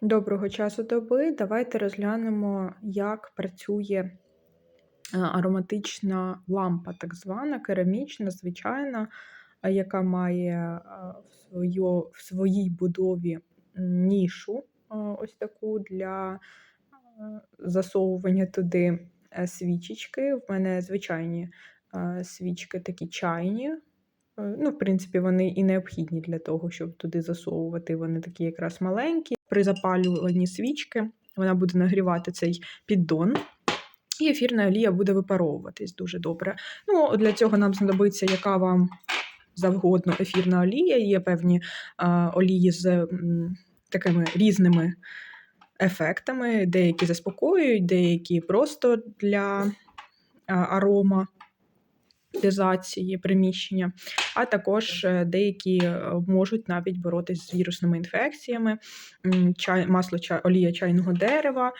Доброго часу доби. Давайте розглянемо, як працює е, ароматична лампа, так звана, керамічна, звичайна, яка має е, в свою в своїй будові нішу, ось таку для е, засовування туди е, свічечки. В мене звичайні е, свічки такі чайні. Е, Ну, в принципі, вони і необхідні для того, щоб туди засовувати. Вони такі якраз маленькі. При запалюванні свічки вона буде нагрівати цей піддон, і ефірна олія буде випаровуватись дуже добре. Ну, для цього нам знадобиться, яка вам завгодно ефірна олія. Є певні а, олії з м, такими різними ефектами. Деякі заспокоюють, деякі просто для а, арома дезації приміщення, а також е, деякі е, можуть навіть боротись з вірусними інфекціями, чай, масло чай, олія чайного дерева,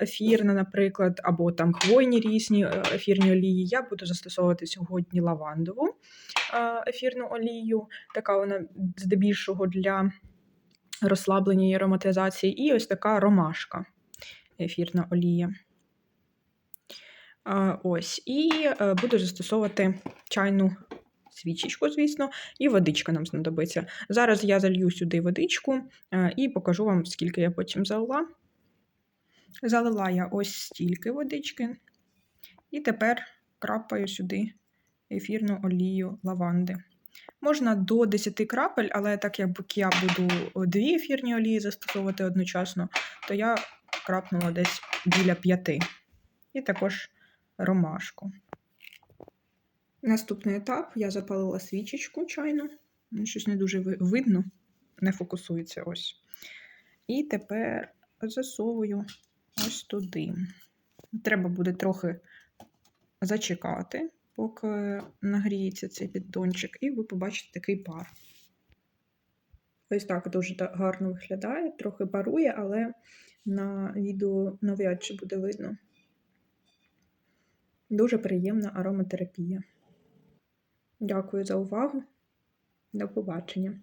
ефірна, наприклад, або там хвойні різні е, ефірні олії. Я буду застосовувати сьогодні лавандову ефірну олію, така вона здебільшого для розслаблення і ароматизації, і ось така ромашка ефірна олія. Ось, і е, буду застосовувати чайну свічечку, звісно, і водичка нам знадобиться. Зараз я залью сюди водичку е, і покажу вам, скільки я потім залила. Залила я ось стільки водички, і тепер крапаю сюди ефірну олію лаванди. Можна до 10 крапель, але так як я буду дві ефірні олії застосовувати одночасно, то я крапнула десь біля 5. І також ромашку. Наступний етап я запалила свічечку чайну. Ну, Щось не дуже видно, не фокусується ось. І тепер засовую ось туди. Треба буде трохи зачекати, поки нагріється цей піддончик, і ви побачите такий пар. Ось так дуже гарно виглядає, трохи парує, але на відео навряд чи буде видно. Дуже приємна ароматерапія. Дякую за увагу. До побачення.